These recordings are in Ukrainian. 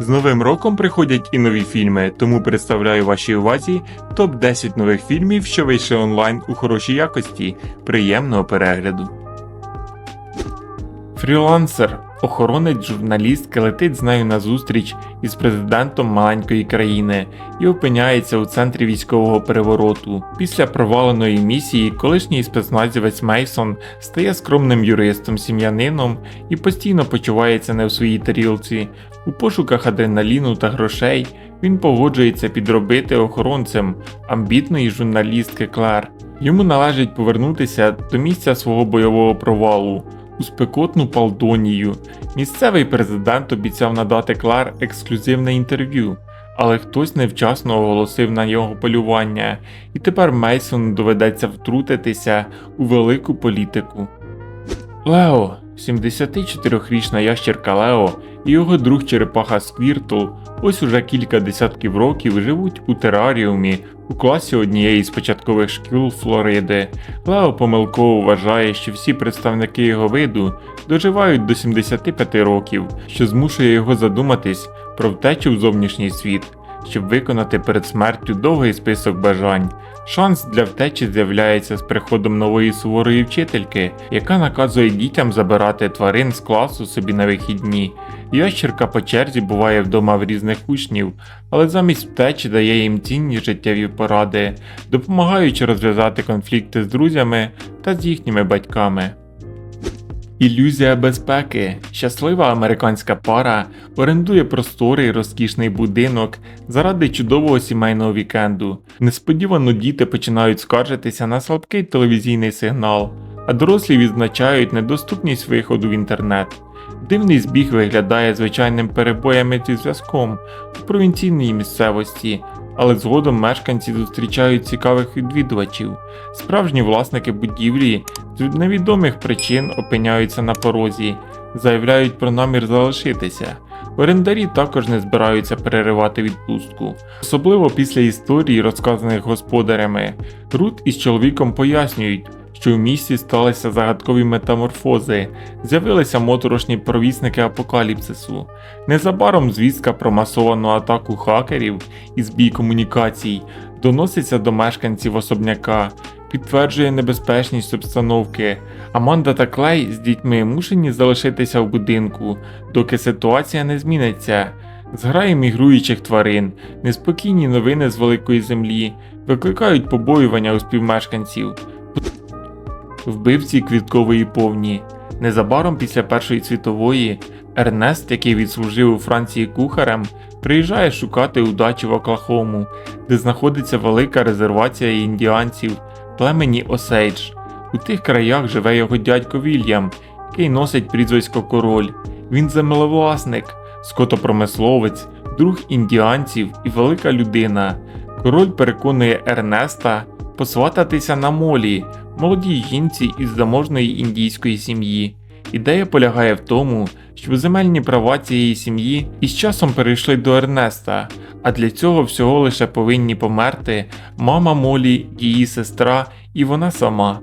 З новим роком приходять і нові фільми, тому представляю вашій увазі топ 10 нових фільмів, що вийшли онлайн у хорошій якості. Приємного перегляду. Фрілансер. Охоронець журналістки летить з нею на зустріч із президентом маленької країни і опиняється у центрі військового перевороту. Після проваленої місії колишній спецназівець Мейсон стає скромним юристом, сім'янином і постійно почувається не в своїй тарілці. У пошуках адреналіну та грошей він погоджується підробити охоронцем амбітної журналістки Клер. Йому належить повернутися до місця свого бойового провалу у спекотну Палдонію. Місцевий президент обіцяв надати Клар ексклюзивне інтерв'ю, але хтось невчасно оголосив на його полювання, і тепер Мейсону доведеться втрутитися у велику політику. Лео, 74-річна ящерка Лео і його друг черепаха Сквіртл ось уже кілька десятків років живуть у тераріумі у класі однієї з початкових шкіл Флориди. Лео помилково вважає, що всі представники його виду доживають до 75 років, що змушує його задуматись про втечу в зовнішній світ, щоб виконати перед смертю довгий список бажань. Шанс для втечі з'являється з приходом нової суворої вчительки, яка наказує дітям забирати тварин з класу собі на вихідні. Ящерка по черзі буває вдома в різних учнів, але замість втечі дає їм цінні життєві поради, допомагаючи розв'язати конфлікти з друзями та з їхніми батьками. Ілюзія безпеки. Щаслива американська пара орендує просторий розкішний будинок заради чудового сімейного вікенду. Несподівано діти починають скаржитися на слабкий телевізійний сигнал, а дорослі відзначають недоступність виходу в інтернет. Дивний збіг виглядає звичайним перебоями зі зв'язком у провінційній місцевості, але згодом мешканці зустрічають цікавих відвідувачів. Справжні власники будівлі з невідомих причин опиняються на порозі, заявляють про намір залишитися. Орендарі також не збираються переривати відпустку, особливо після історії, розказаних господарями. Рут із чоловіком пояснюють, що в місті сталися загадкові метаморфози, з'явилися моторошні провісники апокаліпсису. Незабаром звістка про масовану атаку хакерів і збій комунікацій доноситься до мешканців особняка, підтверджує небезпечність обстановки. Аманда та Клей з дітьми мушені залишитися в будинку, доки ситуація не зміниться. Зграї мігруючих тварин, неспокійні новини з великої землі викликають побоювання у співмешканців. Вбивці квіткової повні. Незабаром після Першої світової Ернест, який відслужив у Франції кухарем, приїжджає шукати удачі в Оклахому, де знаходиться велика резервація індіанців племені Осейдж. У тих краях живе його дядько Вільям, який носить прізвисько король. Він землевласник, скотопромисловець, друг індіанців і велика людина. Король переконує Ернеста посвататися на молі, молодій жінці із заможної індійської сім'ї. Ідея полягає в тому, щоб земельні права цієї сім'ї із часом перейшли до Ернеста, а для цього всього лише повинні померти мама Молі, її сестра і вона сама.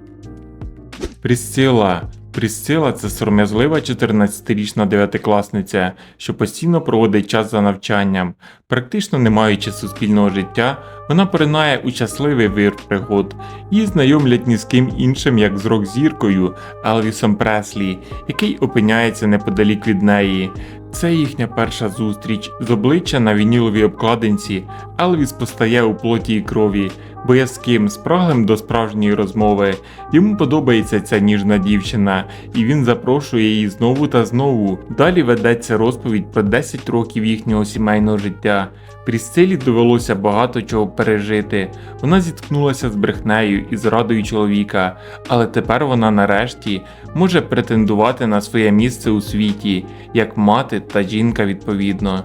Прісцила. Прісцила це сором'язлива 14-річна дев'ятикласниця, що постійно проводить час за навчанням. Практично не маючи суспільного життя, вона поринає у щасливий вир пригод. Її знайомлять ні з ким іншим, як з рок-зіркою Елвісом Преслі, який опиняється неподалік від неї. Це їхня перша зустріч. З обличчя на вініловій обкладинці Елвіс постає у плоті і крові, боязким, спраглим до справжньої розмови. Йому подобається ця ніжна дівчина, і він запрошує її знову та знову. Далі ведеться розповідь про 10 років їхнього сімейного життя. Прісцилі довелося багато чого пережити. Вона зіткнулася з брехнею і зрадою чоловіка, але тепер вона нарешті може претендувати на своє місце у світі, як мати та жінка відповідно.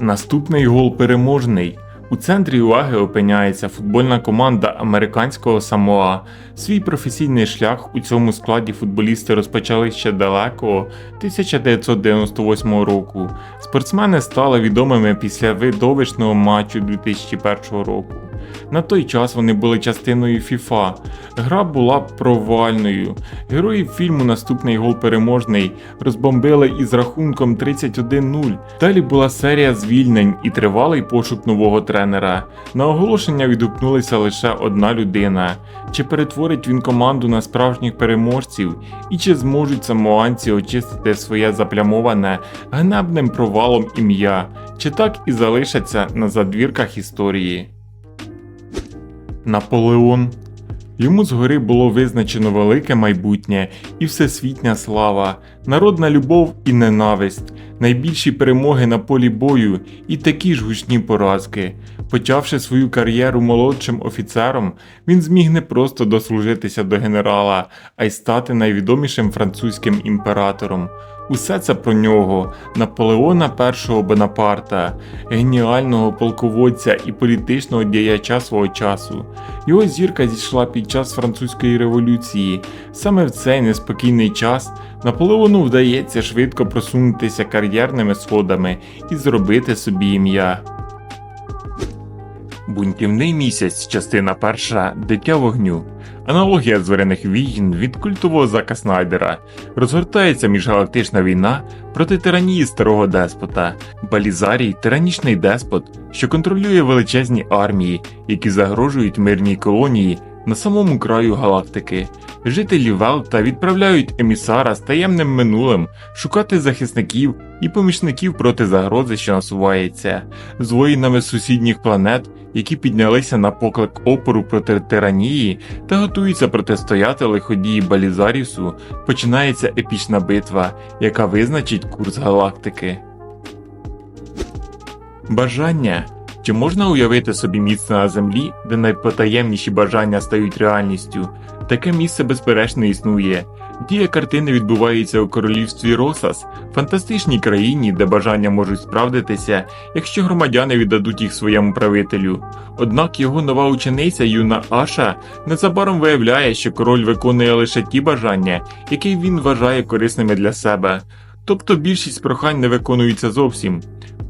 Наступний гол переможний. У центрі уваги опиняється футбольна команда американського Самоа. Свій професійний шлях у цьому складі футболісти розпочали ще далекого 1998 року. Спортсмени стали відомими після видовищного матчу 2001 року. На той час вони були частиною FIFA. Гра була провальною. Герої фільму Наступний гол переможний розбомбили із рахунком 31-0. Далі була серія звільнень і тривалий пошук нового тренера. На оголошення відгукнулася лише одна людина. Чи перетворить він команду на справжніх переможців, і чи зможуть самоанці очистити своє заплямоване ганебним провалом ім'я, чи так і залишаться на задвірках історії. Наполеон Йому згори було визначено велике майбутнє і всесвітня слава, народна любов і ненависть, найбільші перемоги на полі бою і такі ж гучні поразки. Почавши свою кар'єру молодшим офіцером, він зміг не просто дослужитися до генерала, а й стати найвідомішим французьким імператором. Усе це про нього, Наполеона І Бонапарта, геніального полководця і політичного діяча свого часу. Його зірка зійшла під час французької революції. Саме в цей неспокійний час Наполеону вдається швидко просунутися кар'єрними сходами і зробити собі ім'я. Бунтівний місяць, частина перша Дитя вогню. Аналогія зверених війн від культового Зака Снайдера. Розгортається міжгалактична війна проти тиранії старого деспота. Балізарій тиранічний деспот, що контролює величезні армії, які загрожують мирній колонії на самому краю галактики. Жителі Велта відправляють емісара з таємним минулим шукати захисників і помічників проти загрози, що насувається, з воїнами сусідніх планет, які піднялися на поклик опору проти тиранії та готуються протистояти лиходії Балізарісу, починається епічна битва, яка визначить курс галактики. Бажання чи можна уявити собі місце на землі, де найпотаємніші бажання стають реальністю? Таке місце безперечно існує. Дія картини відбувається у королівстві Росас, фантастичній країні, де бажання можуть справдитися, якщо громадяни віддадуть їх своєму правителю. Однак його нова учениця юна Аша незабаром виявляє, що король виконує лише ті бажання, які він вважає корисними для себе. Тобто більшість прохань не виконуються зовсім.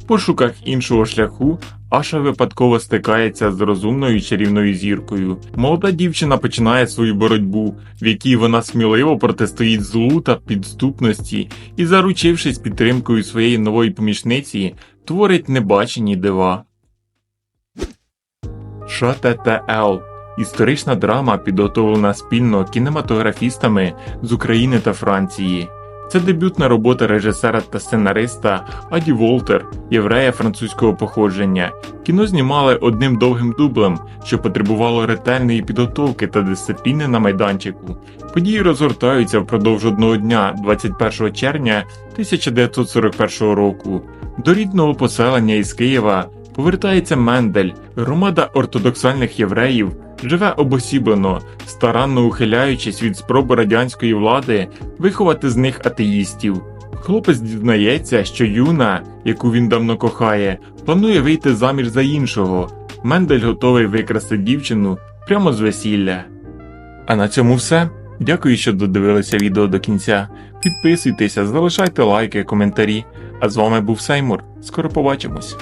Пошуках іншого шляху Аша випадково стикається з розумною чарівною зіркою. Молода дівчина починає свою боротьбу, в якій вона сміливо протистоїть злу та підступності і, заручившись підтримкою своєї нової помічниці, творить небачені дива. ШТТЛ історична драма, підготовлена спільно кінематографістами з України та Франції. Це дебютна робота режисера та сценариста Аді Волтер, єврея французького походження. Кіно знімали одним довгим дублем, що потребувало ретельної підготовки та дисципліни на майданчику. Події розгортаються впродовж одного дня, 21 червня 1941 року. До рідного поселення із Києва повертається Мендель, громада ортодоксальних євреїв живе обосіблено, старанно ухиляючись від спроби радянської влади виховати з них атеїстів. Хлопець дізнається, що юна, яку він давно кохає, планує вийти заміж за іншого. Мендель готовий викрасти дівчину прямо з весілля. А на цьому все. Дякую, що додивилися відео до кінця. Підписуйтеся, залишайте лайки, коментарі. А з вами був Сеймур. Скоро побачимось.